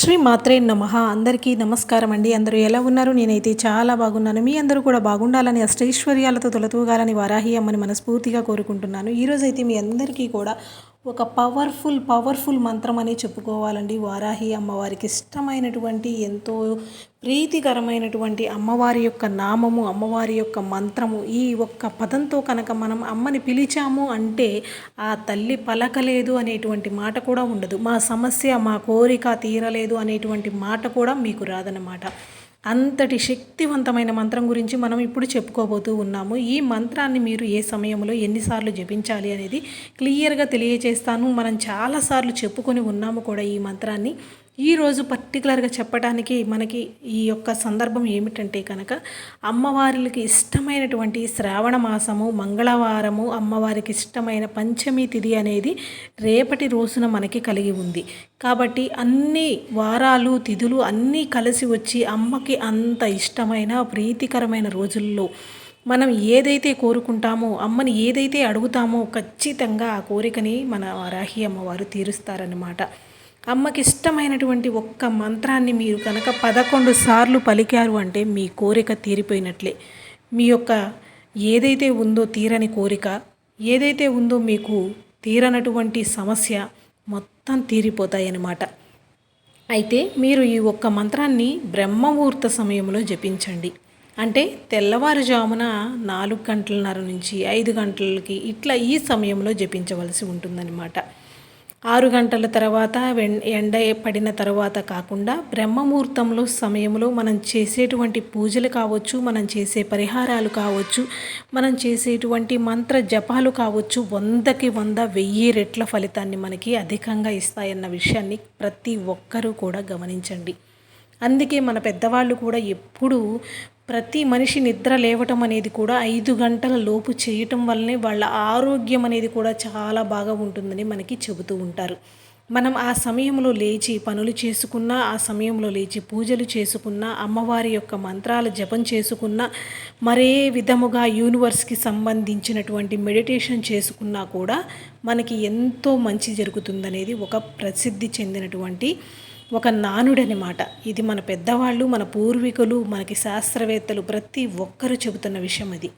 శ్రీ మాత్రే నమ. అందరికీ నమస్కారం అండి. అందరూ ఎలా ఉన్నారు? నేనైతే చాలా బాగున్నాను. మీ అందరూ కూడా బాగుండాలని అష్టైశ్వర్యాలతో తొలతూగాలని వారాహి అమ్మని మనస్ఫూర్తిగా కోరుకుంటున్నాను. ఈరోజైతే మీ అందరికీ కూడా ఒక పవర్ఫుల్ పవర్ఫుల్ మంత్రం అని చెప్పుకోవాలండి. వారాహి అమ్మవారికి ఇష్టమైనటువంటి ఎంతో ప్రీతికరమైనటువంటి అమ్మవారి యొక్క నామము అమ్మవారి యొక్క మంత్రము ఈ ఒక్క పదంతో కనుక మనం అమ్మని పిలిచాము అంటే ఆ తల్లి పలకలేదు అనేటువంటి మాట కూడా ఉండదు. మా సమస్య మా కోరిక తీరలేదు అనేటువంటి మాట కూడా మీకు రాదన్నమాట. అంతటి శక్తివంతమైన మంత్రం గురించి మనం ఇప్పుడు చెప్పుకోబోతూ ఉన్నాము. ఈ మంత్రాన్ని మీరు ఏ సమయంలో ఎన్నిసార్లు జపించాలి అనేది క్లియర్గా తెలియజేస్తాను మనం చాలాసార్లు చెప్పుకొని ఉన్నాము కూడా ఈ మంత్రాన్ని. ఈరోజు పర్టికులర్గా చెప్పడానికి మనకి ఈ యొక్క సందర్భం ఏమిటంటే కనుక అమ్మవారికి ఇష్టమైనటువంటి శ్రావణ మాసము మంగళవారము అమ్మవారికి ఇష్టమైన పంచమి తిథి అనేది రేపటి రోజున మనకి కలిగి ఉంది. కాబట్టి అన్ని వారాలు తిథులు అన్నీ కలిసి వచ్చి అమ్మకి అంత ఇష్టమైన ప్రీతికరమైన రోజుల్లో మనం ఏదైతే కోరుకుంటామో అమ్మని ఏదైతే అడుగుతామో ఖచ్చితంగా ఆ కోరికని మన రాహి అమ్మవారు తీరుస్తారన్నమాట. అమ్మకి ఇష్టమైనటువంటి ఒక్క మంత్రాన్ని మీరు కనుక పదకొండు సార్లు పలికారు అంటే మీ కోరిక తీరిపోయినట్లే. మీ యొక్క ఏదైతే ఉందో తీరని కోరిక ఏదైతే ఉందో మీకు తీరనటువంటి సమస్య మొత్తం తీరిపోతాయన్నమాట. అయితే మీరు ఈ ఒక్క మంత్రాన్ని బ్రహ్మముహూర్త సమయంలో జపించండి. అంటే తెల్లవారుజామున నాలుగు గంటలన్నర నుంచి ఐదు గంటలకి ఇట్లా ఈ సమయంలో జపించవలసి ఉంటుందన్నమాట. ఆరు గంటల తర్వాత ఎండ పడిన తర్వాత కాకుండా బ్రహ్మముహూర్తంలో సమయంలో మనం చేసేటువంటి పూజలు కావచ్చు మనం చేసే పరిహారాలు కావచ్చు మనం చేసేటువంటి మంత్ర జపాలు కావచ్చు వందకి వంద వెయ్యి రెట్ల ఫలితాన్ని మనకి అధికంగా ఇస్తాయన్న విషయాన్ని ప్రతి ఒక్కరూ కూడా గమనించండి. అందుకే మన పెద్దవాళ్ళు కూడా ఎప్పుడూ ప్రతి మనిషి నిద్ర లేవటం అనేది కూడా ఐదు గంటల లోపు చేయటం వల్లనే వాళ్ళ ఆరోగ్యం అనేది కూడా చాలా బాగా ఉంటుందని మనకి చెబుతూ ఉంటారు. మనం ఆ సమయంలో లేచి పనులు చేసుకున్నా ఆ సమయంలో లేచి పూజలు చేసుకున్నా అమ్మవారి యొక్క మంత్రాల జపం చేసుకున్నా మరే విధముగా యూనివర్స్కి సంబంధించినటువంటి మెడిటేషన్ చేసుకున్నా కూడా మనకి ఎంతో మంచి జరుగుతుందనేది ఒక ప్రసిద్ధి చెందినటువంటి ఒక నానుడనమాట. ఇది మన పెద్దవాళ్ళు మన పూర్వీకులు మనకి శాస్త్రవేత్తలు ప్రతి ఒక్కరు చెబుతున్న విషయం అది.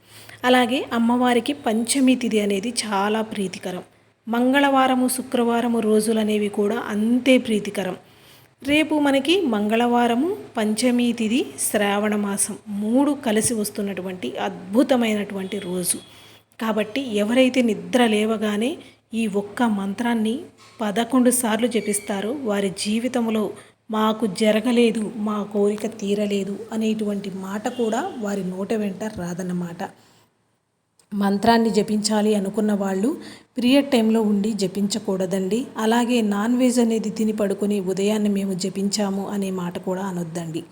అలాగే అమ్మవారికి పంచమి తిథి అనేది చాలా ప్రీతికరం. మంగళవారము శుక్రవారము రోజులు అనేవి కూడా అంతే ప్రీతికరం. రేపు మనకి మంగళవారము పంచమి తిథి శ్రావణ మాసం మూడు కలిసి వస్తున్నటువంటి అద్భుతమైనటువంటి రోజు. కాబట్టి ఎవరైతే నిద్ర లేవగానే ఈ ఒక్క మంత్రాన్ని పదకొండు సార్లు జపిస్తారు. వారి జీవితంలో మాకు జరగలేదు మా కోరిక తీరలేదు అనేటువంటి మాట కూడా వారి నోట వెంట రాదన్నమాట. మంత్రాన్ని జపించాలి అనుకున్న వాళ్ళు పీరియడ్ టైంలో ఉండి జపించకూడదండి. అలాగే నాన్ వెజ్ అనేది తిని పడుకుని ఉదయాన్నే మేము జపించాము అనే మాట కూడా అనొద్దండి.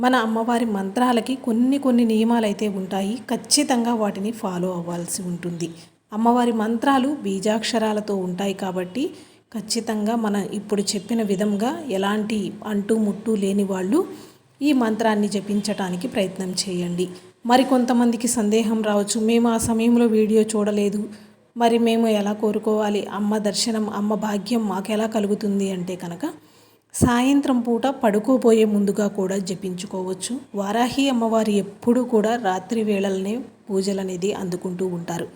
మన అమ్మవారి మంత్రాలకి కొన్ని కొన్ని నియమాలు అయితే ఉంటాయి. ఖచ్చితంగా వాటిని ఫాలో అవ్వాల్సి ఉంటుంది. అమ్మవారి మంత్రాలు బీజాక్షరాలతో ఉంటాయి కాబట్టి ఖచ్చితంగా మన ఇప్పుడు చెప్పిన విధంగా ఎలాంటి అంటు ముట్టు లేని వాళ్ళు ఈ మంత్రాన్ని జపించటానికి ప్రయత్నం చేయండి. మరి కొంతమందికి సందేహం రావచ్చు. మేము ఆ సమయంలో వీడియో చూడలేదు. మరి మేము ఎలా కోరుకోవాలి? అమ్మ దర్శనం అమ్మ భాగ్యం మాకు ఎలా కలుగుతుంది అంటే కనుక సాయంత్రం పూట పడుకోబోయే ముందుగా కూడా జపించుకోవచ్చు. వారాహి అమ్మవారు ఎప్పుడూ కూడా రాత్రి వేళలనే పూజలు అనేది అందుకుంటూ ఉంటారు.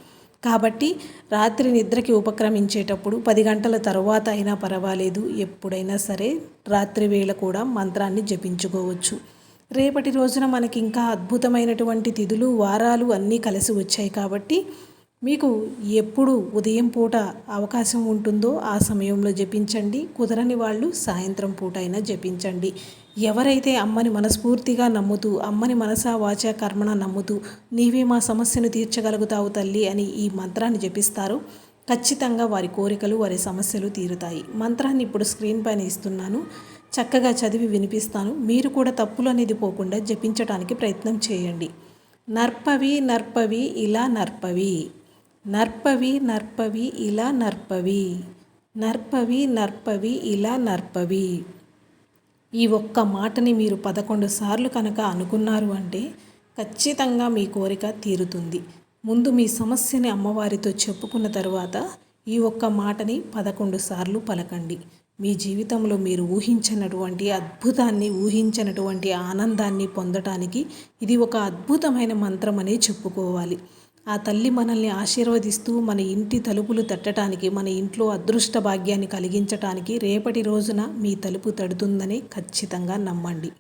కాబట్టి రాత్రి నిద్రకి ఉపక్రమించేటప్పుడు పది గంటల తర్వాత అయినా పర్వాలేదు. ఎప్పుడైనా సరే రాత్రి వేళ కూడా మంత్రాన్ని జపించుకోవచ్చు. రేపటి రోజున మనకి ఇంకా అద్భుతమైనటువంటి తిథులు వారాలు అన్నీ కలిసి వచ్చాయి కాబట్టి మీకు ఎప్పుడు ఉదయం పూట అవకాశం ఉంటుందో ఆ సమయంలో జపించండి. కుదరని వాళ్ళు సాయంత్రం పూట అయినా జపించండి. ఎవరైతే అమ్మని మనస్ఫూర్తిగా నమ్ముతూ అమ్మని మనసా వాచ కర్మణ నమ్ముతూ నీవే మా సమస్యను తీర్చగలుగుతావు తల్లి అని ఈ మంత్రాన్ని జపిస్తారో. ఖచ్చితంగా వారి కోరికలు వారి సమస్యలు తీరుతాయి. మంత్రాన్ని ఇప్పుడు స్క్రీన్ పైన ఇస్తున్నాను. చక్కగా చదివి వినిపిస్తాను. మీరు కూడా తప్పులు అనేది పోకుండా జపించడానికి ప్రయత్నం చేయండి. నర్పవి నర్పవి ఇలా నర్పవి. నర్పవి నర్పవి ఇలా నర్పవి. నర్పవి నర్పవి ఇలా నర్పవి. ఈ ఒక్క మాటని మీరు పదకొండు సార్లు కనుక అనుకున్నారు అంటే ఖచ్చితంగా మీ కోరిక తీరుతుంది. ముందు మీ సమస్యని అమ్మవారితో చెప్పుకున్న తర్వాత ఈ ఒక్క మాటని పదకొండు సార్లు పలకండి. మీ జీవితంలో మీరు ఊహించినటువంటి అద్భుతాన్ని ఊహించినటువంటి ఆనందాన్ని పొందటానికి ఇది ఒక అద్భుతమైన మంత్రం అనే చెప్పుకోవాలి. ఆ తల్లి మనల్ని ఆశీర్వదిస్తూ మన ఇంటి తలుపులు తట్టడానికి మన ఇంట్లో అదృష్ట భాగ్యాన్ని కలిగించటానికి రేపటి రోజున మీ తలుపు తడుతుందని ఖచ్చితంగా నమ్మండి.